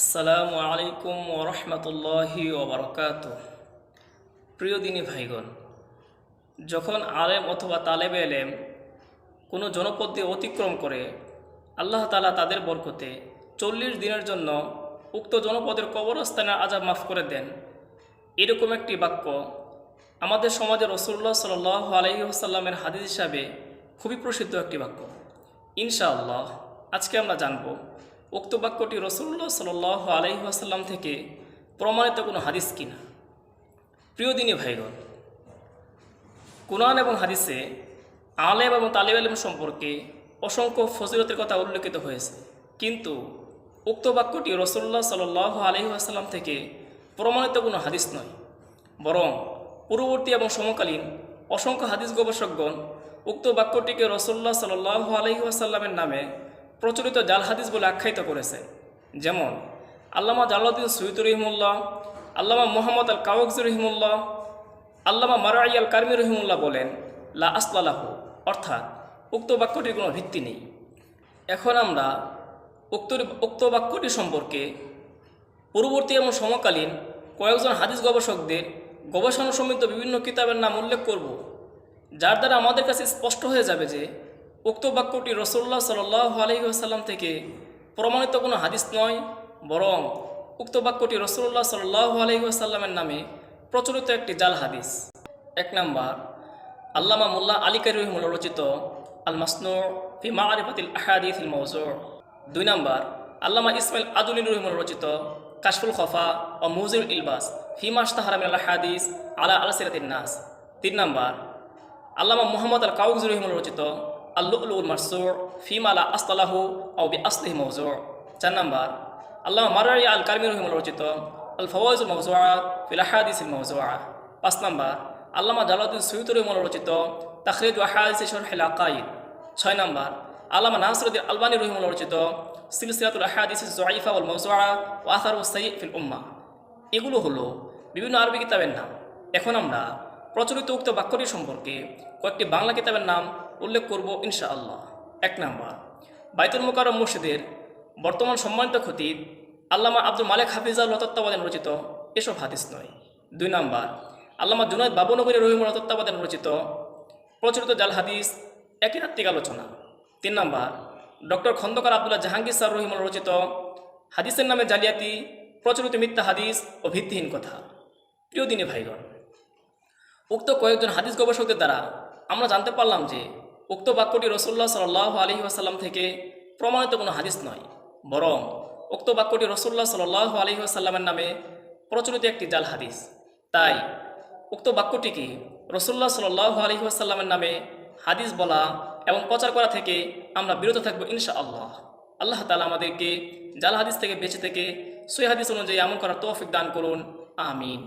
আসসালামু আলাইকুম ওরহমতুল্লাহি ওবরকাত প্রিয় দিনী ভাইগণ, যখন আলেম অথবা তালেবে এলেম কোনো জনপদ দিয়ে অতিক্রম করে, আল্লাহ তালা তাদের বরকতে চল্লিশ দিনের জন্য উক্ত জনপদের কবরস্থানের আজাব মাফ করে দেন। এরকম একটি বাক্য আমাদের সমাজে রসুল্লাহ সাল আলহি আসাল্লামের হাদিস হিসাবে খুবই প্রসিদ্ধ একটি বাক্য। ইনশাআল্লাহ, আজকে আমরা জানব উক্ত বাক্যটি রসুল্লাহ সাল আলহি আসাল্লাম থেকে প্রমাণিত কোনো হাদিস কিনা? প্রিয় দিনী ভাইগণ, কুরআন এবং হাদিসে আলেম এবং তালিব আলেম সম্পর্কে অসংখ্য ফজিলতের কথা উল্লেখিত হয়েছে। কিন্তু উক্ত বাক্যটি রসুল্লাহ সাল আলহি আসাল্লাম থেকে প্রমাণিত কোনো হাদিস নয়। বরং পূর্ববর্তী এবং সমকালীন অসংখ্য হাদিস গবেষকগণ উক্ত বাক্যটিকে রসুল্লাহ সাল আলহি আসাল্লামের নামে প্রচলিত জাল হাদিস বলে আখ্যায়িত করেছে। যেমন, আল্লামা জালাউদ্দিন সৈয়দ রহিমুল্লাহ, আল্লামা মোহাম্মদ আল কাওয়াকজুর রহিমুল্লাহ, আল্লামা মারাই আল কার্মি রহিমুল্লাহ বলেন, লা আসলালাহু অর্থাৎ উক্ত বাক্যটির কোনো ভিত্তি নেই। এখন আমরা উক্ত উক্ত বাক্যটি সম্পর্কে পূর্ববর্তী এবং সমকালীন কয়েকজন হাদিস গবেষকদের গবেষণা সমৃদ্ধ বিভিন্ন কিতাবের নাম উল্লেখ করব, যার দ্বারা আমাদের কাছে স্পষ্ট হয়ে যাবে যে উক্ত বাক্যটি রসল্লাহ সাল আলহিহাসাল্লাম থেকে প্রমাণিত কোনো হাদিস নয়, বরং উক্ত বাক্যটি রসল্লাহ সাল আলহিহাসাল্লামের নামে প্রচলিত একটি জাল হাদিস। এক নাম্বার, আল্লামা মোল্লা আলী কারি রহিমুল্লাহ রচিত আল মাসনু ফি মারিফাতিল আহাদিফিল মৌজুর দুই নাম্বার, আল্লামা ইসমাইল আদুলিন রহিমুল্লাহ রচিত কাশফুল খফা ও মুজির ইলবাস ফিমাস তাহারামিন আল হাদিস আলা আল সিরাতিন নাস। তিন নাম্বার, আল্লামা মোহাম্মদ আল কাউজ রহিমুল রচিত আল্লুল মারসুর ফিম আলা আসতালাহু ও বি আসলিহ মৌজুর চার নাম্বার আল্লামা মারাই আল কারমি রহিমুল রচিত আল ফওয়াজ মৌজুয়া ফিল মৌজুয়া পাঁচ নাম্বার আল্লামা জালাউদ্দিন সৈয়দ রহিমুল রচিত তাখরিজ ওয়াহাদিস শরহিল আকাইদ ছয় নাম্বার আল্লামা নাসরুদ্দিন আলবানী রহিমুল রচিত সিলসিলাতুল আহাদিস জয়ফা উল মৌজুয়া ও আথার ও সঈদ ফিল উম্মা এগুলো হলো বিভিন্ন আরবি কিতাবের নাম। এখন আমরা প্রচলিত উক্ত বাক্যটি সম্পর্কে কয়েকটি বাংলা কিতাবের নাম উল্লেখ করব ইনশাআল্লাহ। এক নাম্বার, বাইতুল মোকারম মসজিদের বর্তমান সম্মানিত খতিব আল্লামা আব্দুল মালেক হাফিজাউল তত্ত্বাবধান রচিত এসব হাদিস নয়। দুই নাম্বার, আল্লামা জুনায়দ বাবনগরী রহিমুল তত্ত্বাবধান রচিত প্রচলিত জাল হাদিস একই রাত্রিক আলোচনা। তিন number, doctor Khandakar Abdullah Jahangir sir Rahimul রচিত হাদিসের নামে জালিয়াতি, প্রচলিত মিথ্যা হাদিস ও ভিত্তিহীন কথা। প্রিয় দিনে ভাইগণ উক্ত কয়েকজন হাদিস গবেষকদের দ্বারা আমরা জানতে পারলাম যে উক্ত বাক্যটি রসুল্লাহ সাল আলহি আসাল্লাম থেকে প্রমাণিত কোনো হাদিস নয়, বরং উক্ত বাক্যটি রসুল্লাহ সাল আলহি আসাল্লামের নামে প্রচলিত একটি জাল হাদিস। তাই উক্ত বাক্যটিকে রসুল্লাহ সাল আলহি আসাল্লামের নামে হাদিস বলা এবং প্রচার করা থেকে আমরা বিরত থাকব ইনশা আল্লাহ আল্লাহ তালা আমাদেরকে জাল হাদিস থেকে বেঁচে থেকে সই হাদিস অনুযায়ী আমল করার তৌফিক দান করুন। আমিন।